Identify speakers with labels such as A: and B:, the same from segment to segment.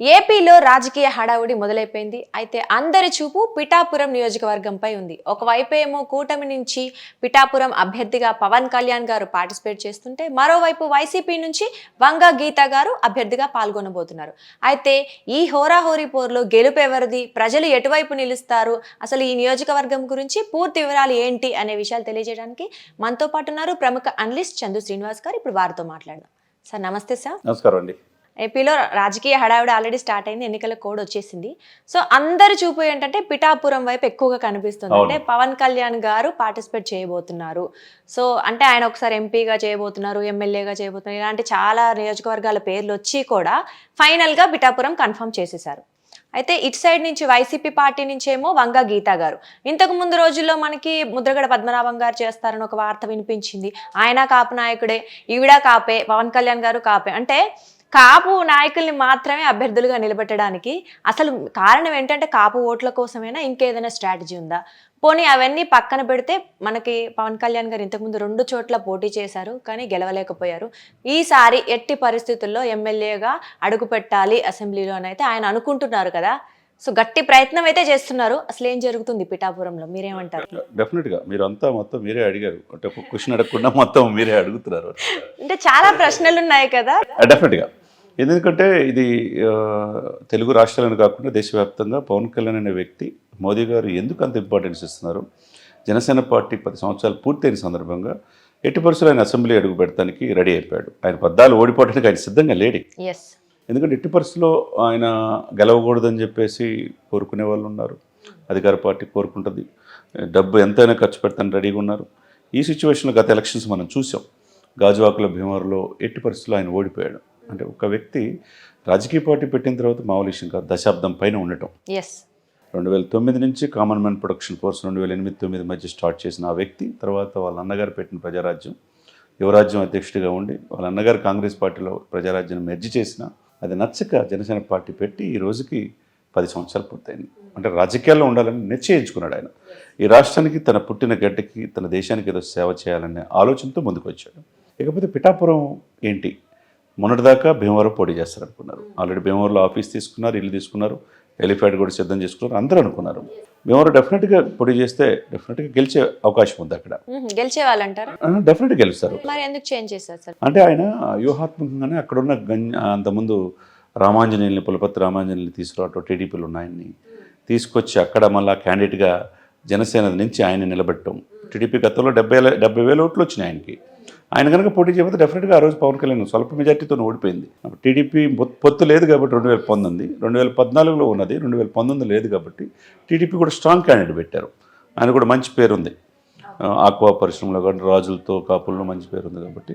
A: ఏపీలో రాజకీయ హడావుడి మొదలైపోయింది. అయితే అందరి చూపు పిఠాపురం నియోజకవర్గంపై ఉంది. ఒకవైపు ఏమో కూటమి నుంచి పిఠాపురం అభ్యర్థిగా పవన్ కళ్యాణ్ గారు పార్టిసిపేట్ చేస్తుంటే మరోవైపు వైసీపీ నుంచి వంగ గీత గారు అభ్యర్థిగా పాల్గొనబోతున్నారు. అయితే ఈ హోరాహోరీ పోరులో గెలుపు ఎవరిది? ప్రజలు ఎటువైపు నిలుస్తారు? అసలు ఈ నియోజకవర్గం గురించి పూర్తి వివరాలు ఏంటి అనే విషయాలు తెలియజేయడానికి మనతో పాటు ఉన్నారు ప్రముఖ అనలిస్ట్ చందు శ్రీనివాస్ గారు. ఇప్పుడు వారితో మాట్లాడదాం. సార్ నమస్తే సార్.
B: నమస్కారం అండి.
A: ఏపీలో రాజకీయ హడావిడి ఆల్రెడీ స్టార్ట్ అయింది ఎన్నికల కోడ్ వచ్చేసింది. సో అందరి చూపు ఏంటంటే పిఠాపురం వైపు ఎక్కువగా కనిపిస్తుంది. అంటే పవన్ కళ్యాణ్ గారు పార్టిసిపేట్ చేయబోతున్నారు. సో అంటే ఆయన ఒకసారి ఎంపీగా చేయబోతున్నారు ఎమ్మెల్యేగా చేయబోతున్నారు ఇలాంటి చాలా నియోజకవర్గాల పేర్లు వచ్చి కూడా ఫైనల్గా పిఠాపురం కన్ఫర్మ్ చేసేశారు. అయితే ఇటు సైడ్ నుంచి వైసీపీ పార్టీ నుంచి ఏమో వంగ గీత గారు. ఇంతకు ముందు రోజుల్లో మనకి ముద్రగడ పద్మనాభం గారు చేస్తారని ఒక వార్త వినిపించింది. ఆయన కాపు నాయకుడే ఈవిడ కాపే పవన్ కళ్యాణ్ గారు కాపే. అంటే కాపు నాయకుల్ని మాత్రమే అభ్యర్థులుగా నిలబెట్టడానికి అసలు కారణం ఏంటంటే కాపు ఓట్ల కోసమైనా? ఇంకేదైనా స్ట్రాటజీ ఉందా? పోనీ అవన్నీ పక్కన పెడితే మనకి పవన్ కళ్యాణ్ గారు ఇంతకుముందు రెండు చోట్ల పోటీ చేశారు కానీ గెలవలేకపోయారు. ఈసారి ఎట్టి పరిస్థితుల్లో ఎమ్మెల్యేగా అడుగు పెట్టాలి అసెంబ్లీలో అయితే ఆయన అనుకుంటున్నారు కదా? సో గట్టి ప్రయత్నం అయితే చేస్తున్నారు. అసలు ఏం జరుగుతుంది పిఠాపురంలో? మీరేమంటారు?
B: డెఫినెట్గా. మీరు అంతా మొత్తం మీరే అడిగారు. అంటే ఒక క్వశ్చన్ అడగకుండా మొత్తం మీరే అడుగుతున్నారు.
A: అంటే చాలా ప్రశ్నలు ఉన్నాయి కదా.
B: డెఫినెట్గా. ఎందుకంటే ఇది తెలుగు రాష్ట్రాలను కాకుండా దేశవ్యాప్తంగా పవన్ కళ్యాణ్ అనే వ్యక్తి మోదీ గారు ఎందుకు అంత ఇంపార్టెన్స్ ఇస్తున్నారు? జనసేన పార్టీ పది సంవత్సరాలు పూర్తయిన సందర్భంగా ఎట్టి పరిస్థితులు ఆయన అసెంబ్లీ అడుగు పెడతానికి రెడీ అయిపోయాడు. ఆయన పద్దాలు ఓడిపోవడానికి ఆయన సిద్ధంగా లేడి.
A: ఎస్
B: ఎందుకంటే ఎట్టి పరిస్థితుల్లో ఆయన గెలవకూడదని చెప్పేసి కోరుకునే వాళ్ళు ఉన్నారు. అధికార పార్టీ కోరుకుంటుంది. డబ్బు ఎంతైనా ఖర్చు పెడతాను రెడీగా ఉన్నారు. ఈ సిచ్యువేషన్లో గత ఎలక్షన్స్ మనం చూసాం. గాజువాకుల భీమవరంలో ఎట్టి పరిస్థితుల్లో ఆయన ఓడిపోయాడు. అంటే ఒక వ్యక్తి రాజకీయ పార్టీ పెట్టిన తర్వాత మామూలు కాదు దశాబ్దం పైన ఉండటం. రెండు వేల తొమ్మిది నుంచి కామన్ మ్యాన్ ప్రొడక్షన్ ఫోర్స్ రెండు వేల ఎనిమిది తొమ్మిది మధ్య స్టార్ట్ చేసిన ఆ వ్యక్తి తర్వాత వాళ్ళ అన్నగారు పెట్టిన ప్రజారాజ్యం యువరాజ్యం అధ్యక్షుడిగా ఉండి వాళ్ళ అన్నగారు కాంగ్రెస్ పార్టీలో ప్రజారాజ్యాన్ని మెర్జి చేసిన అది నచ్చక జనసేన పార్టీ పెట్టి ఈ రోజుకి పది సంవత్సరాలు పూర్తయింది. అంటే రాజకీయాల్లో ఉండాలని నిశ్చయించుకున్నాడు ఆయన. ఈ రాష్ట్రానికి తన పుట్టిన గడ్డకి తన దేశానికి ఏదో సేవ చేయాలనే ఆలోచనతో ముందుకు వచ్చాడు. ఇకపోతే పిఠాపురం ఏంటి? మొన్నటిదాకా భీమవరం పోటీ చేస్తారనుకున్నారు. ఆల్రెడీ భీమవరంలో ఆఫీస్ తీసుకున్నారు ఇల్లు తీసుకున్నారు. ఎలిఫాడ్ కూడా సిద్ధం చేసుకున్నారు. అందరూ అనుకున్నారు. భీమవరం డెఫినెట్గా పోటీ చేస్తే డెఫినెట్గా గెలిచే అవకాశం ఉంది అక్కడ.
A: మ్మ్. గెలిచే వాళ్ళంటారా?
B: డెఫినెట్గా గెలుస్తారు.
A: మరి ఎందుకు చేంజ్ సార్?
B: అంటే ఆయన వ్యూహాత్మకంగానే అక్కడున్న గన్ అంతకుముందు రామాంజనేయుల్ని పులపతి రామాంజనేయుల్ని తీసుకురావటం టీడీపీలు ఉన్నాయని తీసుకొచ్చి అక్కడ మళ్ళా క్యాండిడేట్గా జనసేన నుంచి ఆయన నిలబెట్టడం. టీడీపీ గతంలో డెబ్బై డెబ్బై వేల ఓట్లు వచ్చినాయి ఆయనకి. ఆయన కనుక పోటీ చేయకపోతే డెఫినెట్గా ఆ రోజు పవన్ కళ్యాణ్ స్వల్ప మెజార్టీతో ఓడిపోయింది. టీడీపీ పొత్తు లేదు కాబట్టి రెండు వేల పంతొమ్మిది రెండు వేల పద్నాలుగులో ఉన్నది రెండు వేల పంతొమ్మిది లేదు కాబట్టి టీడీపీ కూడా స్ట్రాంగ్ క్యాండిడేట్ పెట్టారు. ఆయన కూడా మంచి పేరు ఉంది ఆక్వా పరిశ్రమలో కానీ రాజులతో కాపుల్లో మంచి పేరు ఉంది కాబట్టి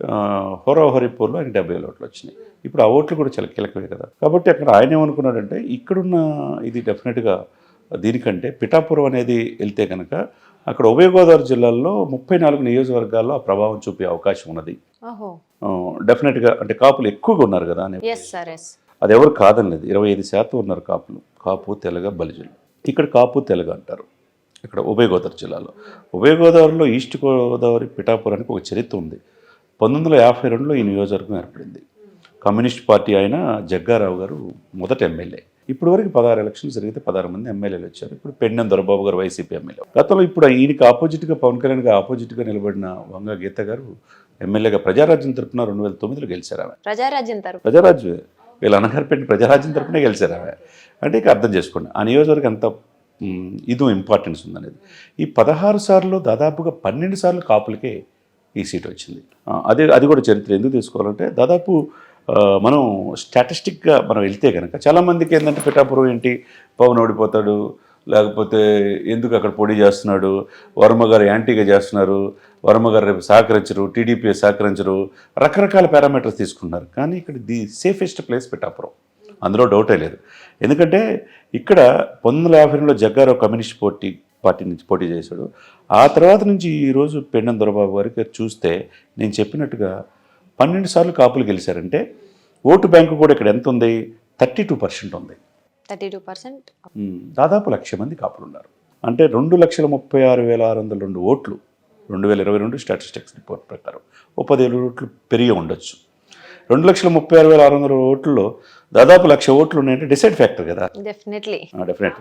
B: ఆ, హోరాహోరీ పోర్లో ఆయన డెబ్బై వేల ఓట్లు వచ్చినాయి. ఇప్పుడు ఆ ఓట్లు కూడా చాలా కీలకమే కదా. కాబట్టి అక్కడ ఆయన ఏమనుకున్నాడంటే ఇక్కడున్న ఇది డెఫినెట్గా దీనికంటే పిఠాపురం అనేది వెళ్తే కనుక అక్కడ ఉభయ గోదావరి జిల్లాల్లో ముప్పై నాలుగు నియోజకవర్గాల్లో ఆ ప్రభావం చూపే అవకాశం ఉన్నది. డెఫినెట్గా అంటే కాపులు ఎక్కువగా ఉన్నారు కదా అని అది ఎవరు కాదనలేదు. ఇరవై ఐదు శాతం ఉన్నారు కాపులు. కాపు తెలగ బలిజలు. ఇక్కడ కాపు తెలగ అంటారు. ఇక్కడ ఉభయ గోదావరి జిల్లాలో. ఉభయ గోదావరిలో ఈస్ట్ గోదావరి పిఠాపురానికి ఒక చరిత్ర ఉంది. పంతొమ్మిది వందల యాభై రెండులో ఈ నియోజకవర్గం ఏర్పడింది. కమ్యూనిస్ట్ పార్టీ అయిన జగ్గారావు గారు మొదటి ఎమ్మెల్యే. ఇప్పుడు వరకు పదహారు ఎలక్షన్స్ జరిగితే పదహారు మంది ఎమ్మెల్యేలు వచ్చారు. ఇప్పుడు పెండెం దొరబాబు గారు వైసీపీ ఎమ్మెల్యే. గతంలో ఇప్పుడు ఈయనకి ఆపోజిట్గా పవన్ కళ్యాణ్గా ఆపోజిట్గా నిలబడిన వంగ గీత గారు ఎమ్మెల్యేగా ప్రజారాజ్యం తరపున రెండు వేల తొమ్మిదిలో గెలిచారు ఆమె.
A: ప్రజారాజ్యం తరపు
B: ప్రజారాజ్యం వీళ్ళ అన్నగారు పెట్టిన ప్రజారాజ్యం తరపునే గెలిచారు ఆమె. అంటే ఇక అర్థం చేసుకోండి ఆ నియోజకవర్గం ఎంత ఇది ఇంపార్టెన్స్ ఉందనేది. ఈ పదహారు సార్లు దాదాపుగా పన్నెండు సార్లు కాపులకే ఈ సీట్ వచ్చింది. అదే అది కూడా చరిత్ర. ఎందుకు తీసుకోవాలంటే దాదాపు మనం స్టాటిస్టిక్గా మనం వెళ్తే కనుక చాలామందికి ఏంటంటే పిఠాపురం ఏంటి? పవన్ ఓడిపోతాడు. లేకపోతే ఎందుకు అక్కడ పోటీ చేస్తున్నాడు? వర్మ గారు యాంటీగా చేస్తున్నారు. వర్మ గారు రేపు సహకరించరు. టీడీపీ సహకరించరు. రకరకాల పారామీటర్స్ తీసుకున్నారు కానీ ఇక్కడ ది సేఫెస్ట్ ప్లేస్ పిఠాపురం. అందులో డౌటే లేదు. ఎందుకంటే ఇక్కడ పంతొమ్మిది వందల యాభై రెండులో జగ్గారావు కమ్యూనిస్ట్ పోటీ పార్టీ నుంచి పోటీ చేశాడు. ఆ తర్వాత నుంచి ఈరోజు పెండం దొరబాబు గారికి చూస్తే నేను చెప్పినట్టుగా పన్నెండు సార్లు కాపులు గెలిచారంటే ఓటు బ్యాంకు కూడా ఇక్కడ ఎంత ఉంది? థర్టీ టూ పర్సెంట్ ఉంది.
A: Thirty two percent.
B: దాదాపు లక్ష మంది కాపులు ఉన్నారు. అంటే రెండు లక్షల ముప్పై ఆరు వేల ఆరు వందల రెండు ఓట్లు రెండు వేల ఇరవై రెండు స్టాటిస్టిక్స్ రిపోర్ట్ ప్రకారం. ఓ పదివేల ఓట్లు పెరిగి ఉండొచ్చు. రెండు లక్షల ముప్పై ఆరు వేల ఆరు వందల ఓట్లలో దాదాపు లక్ష ఓట్లు ఉన్నాయంటే డిసైడ్ ఫ్యాక్టర్ కదా.
A: డెఫినెట్లీ
B: డెఫినెట్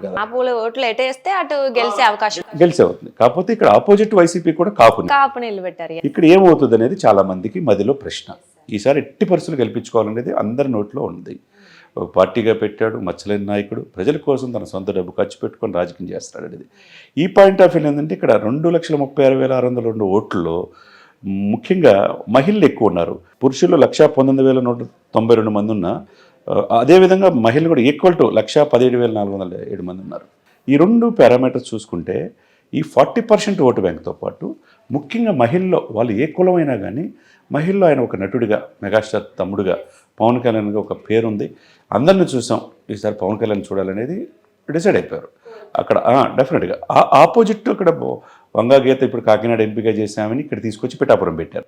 A: అటు గెలిచే అవకాశం.
B: అవుతుంది కాకపోతే ఇక్కడ ఆపోజిట్ వైసీపీ కూడా
A: కాపు నిలబెట్టారు
B: ఇక్కడ ఏమవుతుంది అనేది చాలా మందికి మదిలో ప్రశ్న. ఈసారి ఎట్టి పరిస్థితులు గెలిపించుకోవాలనేది అందరి నోట్లో ఉంది. ఒక పార్టీగా పెట్టాడు మచ్చలేని నాయకుడు ప్రజల కోసం తన సొంత డబ్బు ఖర్చు పెట్టుకొని రాజకీయం చేస్తాడు అనేది. ఈ పాయింట్ ఆఫ్ వ్యూ ఏంటంటే ఇక్కడ రెండు లక్షల ముప్పై ఆరు వేల ఆరు వందల రెండు ఓట్లలో ముఖ్యంగా మహిళలు ఎక్కువ ఉన్నారు. పురుషులు లక్షా పంతొమ్మిది వేల నూట తొంభై రెండు మంది ఉన్న అదేవిధంగా మహిళలు కూడా ఈక్వల్ టు లక్షా పదిహేడు వేల నాలుగు వందల ఏడు మంది ఉన్నారు. ఈ రెండు పారామీటర్స్ చూసుకుంటే ఈ ఫార్టీ పర్సెంట్ ఓటు బ్యాంక్తో పాటు ముఖ్యంగా మహిళల్లో వాళ్ళు ఏ కులమైనా కానీ మహిళలో ఆయన ఒక నటుడిగా మెగాస్టార్ తమ్ముడుగా పవన్ కళ్యాణ్గా ఒక పేరుంది. అందరిని చూసాం. ఈసారి పవన్ కళ్యాణ్ చూడాలనేది డిసైడ్ అయిపోయారు. అక్కడ డెఫినెట్గా ఆ ఆపోజిట్ అక్కడ వంగా గీత ఇప్పుడు కాకినాడ ఎంపిక చేశామని ఇక్కడ తీసుకొచ్చి పిఠాపురం పెట్టారు.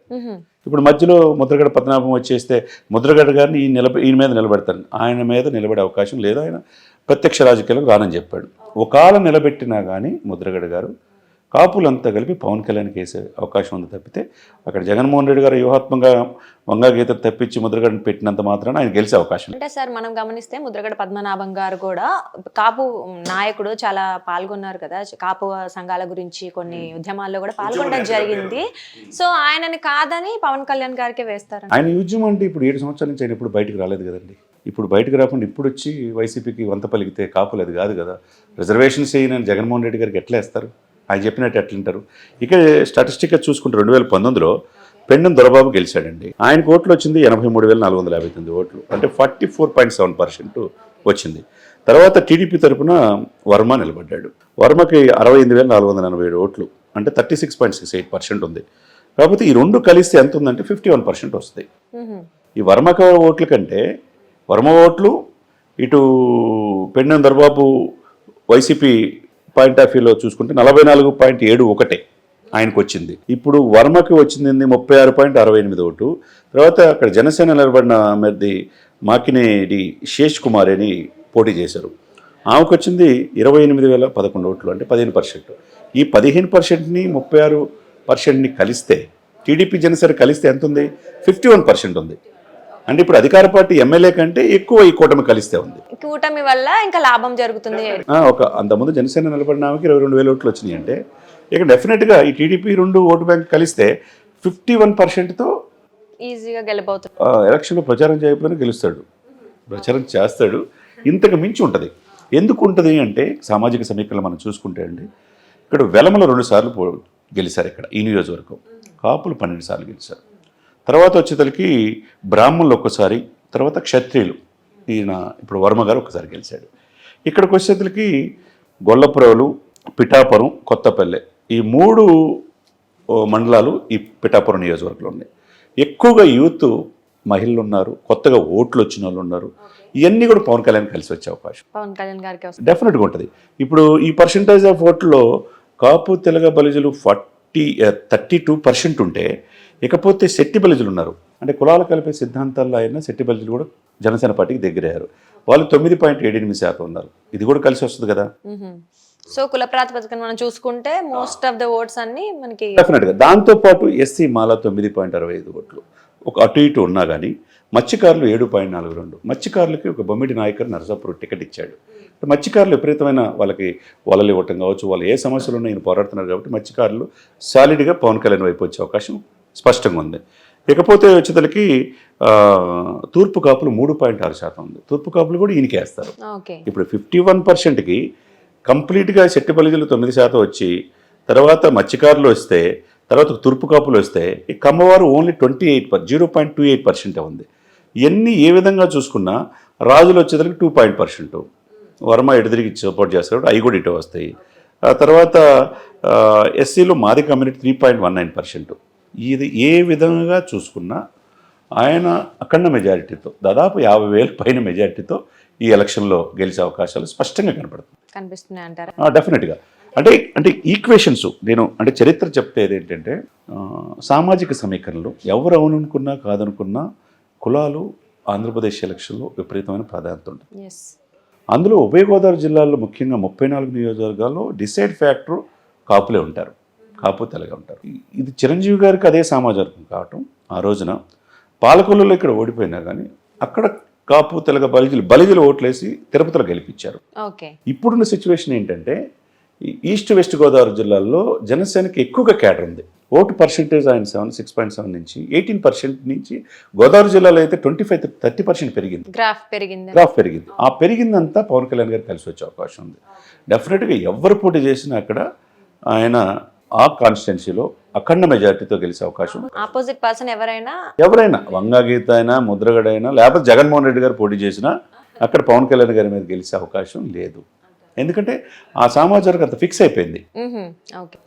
B: ఇప్పుడు మధ్యలో ముద్రగడ పద్మనాభం వచ్చేస్తే ముద్రగడ గారిని ఈ నిలబ ఈయన మీద నిలబెడతారు. ఆయన మీద నిలబడే అవకాశం లేదు. ఆయన ప్రత్యక్ష రాజకీయాలకు రానని చెప్పాడు. ఒకవేళ నిలబెట్టినా కానీ ముద్రగడ గారు కాపులంతా కలిపి పవన్ కళ్యాణ్కి వేసే అవకాశం ఉంది తప్పితే అక్కడ జగన్మోహన్ రెడ్డి గారు వ్యూహాత్మకంగా వంగా గీత తప్పించి ముద్రగడని పెట్టినంత మాత్రాన ఆయన గెలిచే అవకాశం
A: అంటే సార్ మనం గమనిస్తే ముద్రగడ పద్మనాభం గారు కూడా కాపు నాయకుడు చాలా పాల్గొన్నారు కదా. కాపు సంఘాల గురించి కొన్ని ఉద్యమాల్లో కూడా పాల్గొనడం జరిగింది. సో ఆయనని కాదని పవన్ కళ్యాణ్ గారికి వేస్తారు
B: ఆయన యుద్ధం అంటే ఇప్పుడు ఏడు సంవత్సరాల నుంచి ఆయన ఇప్పుడు బయటకు రాలేదు కదండి. ఇప్పుడు బయటకు రాకుండా ఇప్పుడు వచ్చి వైసీపీకి వంత పలికితే కాపులు అది కాదు కదా. రిజర్వేషన్స్ చేయనని జగన్మోహన్ రెడ్డి గారికి ఎట్లా వేస్తారు? ఆయన చెప్పినట్టు ఎట్లుంటారు ఇక స్టాటిస్టిక్గా చూసుకుంటే రెండు వేల పంతొమ్మిదిలో పెండం దొరబాబు గెలిచాడండి. ఆయనకు ఓట్లు వచ్చింది ఎనభై మూడు వేల నాలుగు వందల యాభై తొమ్మిది ఓట్లు. అంటే forty four point seven percent వచ్చింది. తర్వాత టీడీపీ తరపున వర్మ నిలబడ్డాడు. వర్మకి అరవై ఎనిమిది వేల నాలుగు వందల ఎనభై ఏడు ఓట్లు. అంటే thirty six point six eight percent ఉంది. కాకపోతే ఈ రెండు కలిస్తే ఎంత ఉందంటే ఫిఫ్టీ వన్ పర్సెంట్ వస్తుంది. ఈ వర్మక ఓట్ల కంటే వర్మ ఓట్లు ఇటు Pendem Darbabu YCP point of వ్యూలో చూసుకుంటే నలభై నాలుగు పాయింట్ ఏడు ఒకటే ఆయనకు వచ్చింది ఇప్పుడు వర్మకి వచ్చింది ముప్పై ఆరు పాయింట్ అరవై ఎనిమిది ఓటు. తర్వాత అక్కడ జనసేన నిలబడిన అభ్యర్థి మాకినేడి శేష్ కుమార్ అని పోటీ చేశారు. ఆమెకు వచ్చింది ఇరవై ఎనిమిది వేల పదకొండు ఓట్లు అంటే పదిహేను పర్సెంట్. ఈ పదిహేను పర్సెంట్ని ముప్పై ఆరు పర్సెంట్ని కలిస్తే టీడీపీ జనసేన కలిస్తే ఎంత ఉంది ఫిఫ్టీ వన్ పర్సెంట్ ఉంది. అంటే ఇప్పుడు అధికార పార్టీ ఎమ్మెల్యే కంటే ఎక్కువ ఈ కూటమి కలిస్తే ఉంది.
A: కూటమి వల్ల ఇంకా లాభం జరుగుతుంది.
B: ఒక అంతకుముందు జనసేన నిలబడిన ఆమెకి ఇరవై రెండు వేల ఓట్లు వచ్చినాయి అంటే ఇక డెఫినెట్గా ఈ టీడీపీ రెండు ఓటు బ్యాంక్ కలిస్తే ఫిఫ్టీ వన్ పర్సెంట్తో
A: ఈజీగా గెలిపోతుంది
B: ఎలక్షన్లో ప్రచారం చేయకపోయినా గెలుస్తాడు. ప్రచారం చేస్తాడు. ఇంతకు మించి ఉంటుంది. ఎందుకు ఉంటుంది అంటే సామాజిక సమీకరణలు మనం చూసుకుంటే అండి ఇక్కడ వెలమలో రెండు సార్లు గెలిచారు ఇక్కడ ఈ నియోజకవర్గం. కాపులు పన్నెండు సార్లు గెలిచారు. తర్వాత వచ్చేతలకి బ్రాహ్మణులు ఒక్కసారి తర్వాత క్షత్రియులు. ఈయన ఇప్పుడు వర్మ గారు ఒకసారి గెలిచాడు. ఇక్కడికి వచ్చేతలకి గొల్లపురవలు పిఠాపురం కొత్తపల్లె. ఈ మూడు మండలాలు ఈ పిఠాపురం నియోజకవర్గంలో ఉన్నాయి. ఎక్కువగా యూత్ మహిళలు ఉన్నారు కొత్తగా ఓట్లు వచ్చిన వాళ్ళు ఉన్నారు. ఇవన్నీ కూడా పవన్ కళ్యాణ్ కలిసి వచ్చే అవకాశం.
A: పవన్ కళ్యాణ్ గారికి
B: డెఫినెట్గా ఉంటుంది. ఇప్పుడు ఈ పర్సంటేజ్ ఆఫ్ ఓట్లో కాపు తెలగ బలిజలు ఫార్టీ థర్టీ టూ పర్సెంట్ ఉంటే ఇకపోతే శెట్టి బలిజలు ఉన్నారు. అంటే కులాలు కలిపే సిద్ధాంతాల్లో అయినా శెట్టి బలిజలు కూడా జనసేన పార్టీకి దగ్గరయ్యారు. వాళ్ళు తొమ్మిది పాయింట్ ఏడు ఎనిమిది శాతం ఉన్నారు. ఇది కూడా కలిసి వస్తుంది కదా?
A: సో కుల ప్రాతిపదికన మనం చూసుకుంటే మోస్ట్ ఆఫ్ ద ఓట్స్ అన్ని మనకి
B: డెఫినెట్గా దాంతోపాటు ఎస్సీ మాల తొమ్మిది పాయింట్ అరవై ఐదు ఓట్లు. ఒక అటు ఇటు ఉన్నా కానీ మత్స్యకారులు ఏడు పాయింట్ నాలుగు రెండు. మత్స్యకారులకి ఒక బొమ్మిడి నాయకర్ నరసాపురం టికెట్ ఇచ్చాడు. మత్స్యకారులు విపరీతమైన వాళ్ళకి వలలు ఇవ్వటం కావచ్చు వాళ్ళు ఏ సమస్యలు ఉన్నా ఈయన పోరాడుతున్నారు కాబట్టి మత్స్యకారులు సాలిడ్గా పవన్ కళ్యాణ్ వైపు వచ్చే అవకాశం స్పష్టంగా ఉంది ఇకపోతే వచ్చేతలకి తూర్పు కాపులు మూడు పాయింట్ ఆరు శాతం ఉంది. తూర్పు కాపులు కూడా ఈయనకి వేస్తారు.
A: ఓకే.
B: ఇప్పుడు ఫిఫ్టీ వన్ పర్సెంట్కి కంప్లీట్గా శెట్టి బలిజలు తొమ్మిది శాతం వచ్చి తర్వాత మత్స్యకారులు వస్తే తర్వాత తూర్పు కాపులు వస్తే ఈ కమ్మవారు only twenty eight per zero point two eight పర్సెంటే ఉంది. ఇవన్నీ ఏ విధంగా చూసుకున్నా రాజులు వచ్చేసరికి టూ పాయింట్ పర్సెంట్. వర్మ ఎటు తిరిగి సపోర్ట్ చేస్తారు అవి కూడా ఇటు వస్తాయి. తర్వాత ఎస్సీలో మాది community three point one nine percent. ఇది ఏ విధంగా చూసుకున్నా ఆయన అఖండ మెజారిటీతో దాదాపు యాభై వేల పైన మెజారిటీతో ఈ ఎలక్షన్లో గెలిచే అవకాశాలు స్పష్టంగా కనపడుతుంది
A: కనిపిస్తున్నాయి అంటారా?
B: డెఫినెట్గా. అంటే అంటే ఈక్వేషన్స్ నేను అంటే చరిత్ర చెప్పేది ఏంటంటే సామాజిక సమీకరణలు ఎవరు అవుననుకున్నా కాదనుకున్నా కులాలు ఆంధ్రప్రదేశ్ ఎలక్షన్లో విపరీతమైన ప్రాధాన్యత ఉంటుంది. అందులో ఉభయ గోదావరి జిల్లాలో ముఖ్యంగా ముప్పై నాలుగు నియోజకవర్గాల్లో డిసైడ్ ఫ్యాక్టర్ కాపులే ఉంటారు. కాపు తెలగా ఉంటారు. ఇది చిరంజీవి గారికి అదే సామాజికం కావటం ఆ రోజున. పాలకొల్లులో ఇక్కడ ఓడిపోయినా కానీ అక్కడ కాపు తెలగ బలిజలు బలిజలు ఓట్లేసి తిరుపతిలో గెలిపించారు. ఇప్పుడున్న సిచ్యువేషన్ ఏంటంటే ఈస్ట్ వెస్ట్ గోదావరి జిల్లాల్లో జనసేనకి ఎక్కువగా కేడర్ ఉంది. ఓటు పర్సెంటేజ్ ఆయన సెవెన్ సిక్స్ పాయింట్ సెవెన్ నుంచి ఎయిటీన్ పర్సెంట్ నుంచి గోదావరి జిల్లాలో అయితే ట్వంటీ ఫైవ్ థర్టీ పర్సెంట్ పెరిగింది.
A: గ్రాఫ్ పెరిగింది.
B: గ్రాఫ్ పెరిగింది. ఆ పెరిగిందంతా పవన్ కళ్యాణ్ గారు కలిసి వచ్చే అవకాశం ఉంది. డెఫినెట్గా ఎవరు పోటీ చేసినా అక్కడ ఆయన ఆ కాన్స్టిట్యున్సీలో అఖండ మెజారిటీతో గెలిచే అవకాశం.
A: ఆపోజిట్ పర్సన్ ఎవరైనా
B: ఎవరైనా వంగాగీత అయినా ముద్రగడ అయినా లేకపోతే జగన్మోహన్ రెడ్డి గారు పోటీ చేసినా అక్కడ పవన్ కళ్యాణ్ గారి మీద గెలిచే అవకాశం లేదు. ఎందుకంటే ఆ సామాజిక అంత ఫిక్స్ అయిపోయింది.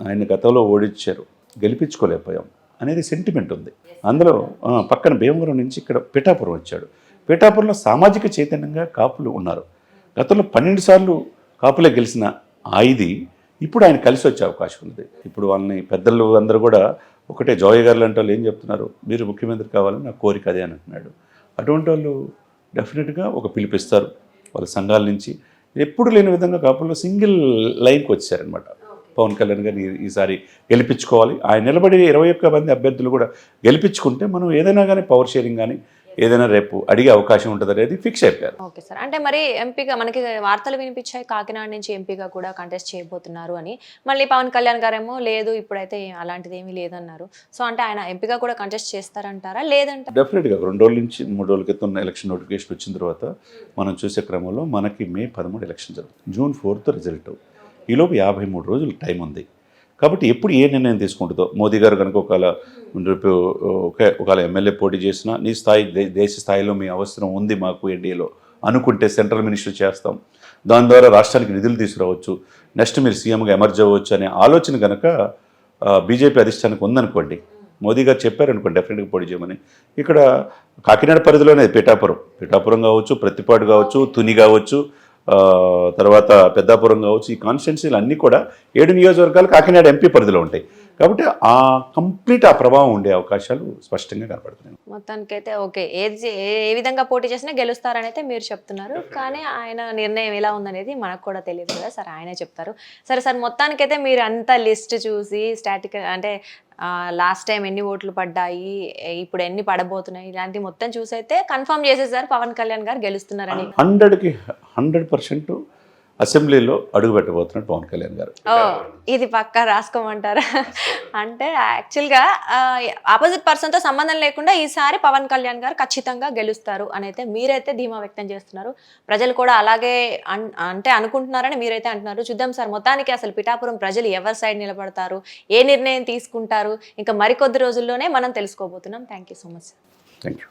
B: ఆయన గతంలో ఓడించారు గెలిపించుకోలేకపోయాం అనేది సెంటిమెంట్ ఉంది. అందులో పక్కన భీమవరం నుంచి ఇక్కడ పిఠాపురం వచ్చాడు. పిఠాపురంలో సామాజిక చైతన్యంగా కాపులు ఉన్నారు. గతంలో పన్నెండు సార్లు కాపులే గెలిచిన ఆ ఇది ఇప్పుడు ఆయన కలిసి వచ్చే అవకాశం ఉంది. ఇప్పుడు వాళ్ళని పెద్దలు అందరూ కూడా ఒకటే జోయ గారు లాంటి వాళ్ళు ఏం చెప్తున్నారు? మీరు ముఖ్యమంత్రి కావాలని నా కోరిక అదే అని అంటున్నాడు. అటువంటి వాళ్ళు డెఫినెట్గా ఒక పిలిపిస్తారు. వాళ్ళ సంఘాల నుంచి ఎప్పుడు లేని విధంగా కాపుల్లో సింగిల్ లైన్కి వచ్చారనమాట పవన్ కళ్యాణ్ గారిని ఈసారి గెలిపించుకోవాలి. ఆయన నిలబడి ఇరవై ఒక్క మంది అభ్యర్థులు కూడా గెలిపించుకుంటే మనం ఏదైనా కానీ పవర్ షేరింగ్ కానీ ఏదైనా రేపు అడిగే అవకాశం ఉంటుంది అనేది ఫిక్స్ అయిపోయారు.
A: Okay sir. అంటే మరి ఎంపీగా మనకి వార్తలు వినిపించాయి కాకినాడ నుంచి ఎంపీగా కూడా కంటెస్ట్ చేయబోతున్నారు అని. మళ్ళీ పవన్ కళ్యాణ్ గారేమో లేదు ఇప్పుడైతే అలాంటిది ఏమీ లేదన్నారు. సో అంటే ఆయన ఎంపీగా కూడా కంటెస్ట్ చేస్తారంటారా? లేదంట.
B: డెఫినెట్గా రెండు రోజుల నుంచి మూడు రోజుల క్రితం ఎలక్షన్ నోటిఫికేషన్ వచ్చిన తర్వాత మనం చూసే క్రమంలో మనకి మే పదమూడు ఎలక్షన్ జరుగుతుంది. జూన్ ఫోర్త్ రిజల్ట్ ఈలోపు యాభై మూడు రోజులు టైం ఉంది. కాబట్టి ఎప్పుడు ఏ నిర్ణయం తీసుకుంటుందో? మోదీ గారు కనుక ఒకవేళ రేపు ఒకే ఒకవేళ ఎమ్మెల్యే పోటీ చేసినా నీ స్థాయి దేశ స్థాయిలో మీ అవసరం ఉంది మాకు ఎన్డీఏలో అనుకుంటే సెంట్రల్ మినిస్టర్ చేస్తాం. దాని ద్వారా రాష్ట్రానికి నిధులు తీసుకురావచ్చు. నెక్స్ట్ మీరు సీఎంగా ఎమర్జ్ అవ్వచ్చు అనే ఆలోచన కనుక బీజేపీ అధిష్టానికి ఉందనుకోండి. మోదీ గారు చెప్పారనుకోండి డెఫినెట్గా పోటీ చేయమని. ఇక్కడ కాకినాడ పరిధిలోనే పిఠాపురం. పిఠాపురం కావచ్చు ప్రతిపాడు కావచ్చు తుని కావచ్చు తర్వాత పెద్దాపురం కావచ్చు ఈ కాన్స్టిట్యున్సీలు అన్నీ కూడా ఏడు నియోజకవర్గాలు కాకినాడ ఎంపీ పరిధిలో ఉంటాయి. కాబట్టి ఆ కంప్లీట్ ఆ ప్రభావం ఉండే అవకాశాలు స్పష్టంగా కనపడుతున్నాయి.
A: మొత్తానికైతే ఓకే. ఏది ఏ విధంగా పోటీ చేసినా గెలుస్తారని అయితే మీరు చెప్తున్నారు. కానీ ఆయన నిర్ణయం ఎలా ఉందనేది మనకు కూడా తెలియదు కదా. సార్ ఆయనే చెప్తారు. సరే సార్ మొత్తానికైతే మీరు అంత లిస్ట్ చూసి స్టాటిక్ అంటే లాస్ట్ టైం ఎన్ని ఓట్లు పడ్డాయి ఇప్పుడు ఎన్ని పడబోతున్నాయి ఇలాంటి మొత్తం చూసి అయితే కన్ఫర్మ్ చేసేసారు పవన్ కళ్యాణ్ గారు గెలుస్తున్నారని.
B: హండ్రెడ్కి హండ్రెడ్ పర్సెంట్ అసెంబ్లీలో అడుగు పెట్టబోతున్నాడు పవన్ కళ్యాణ్ గారు.
A: ఇది పక్కా రాసుకోమంటారా? అంటే యాక్చువల్గా ఆపోజిట్ పర్సన్తో సంబంధం లేకుండా ఈసారి పవన్ కళ్యాణ్ గారు ఖచ్చితంగా గెలుస్తారు అని అయితే మీరైతే ధీమా వ్యక్తం చేస్తున్నారు. ప్రజలు కూడా అలాగే అంటే అనుకుంటున్నారని మీరైతే అంటున్నారు. చూద్దాం సార్ మొత్తానికి అసలు పిఠాపురం ప్రజలు ఎవరి సైడ్ నిలబడతారు? ఏ నిర్ణయం తీసుకుంటారు? ఇంకా మరికొద్ది రోజుల్లోనే మనం తెలుసుకోబోతున్నాం. Thank you so much
B: thank you.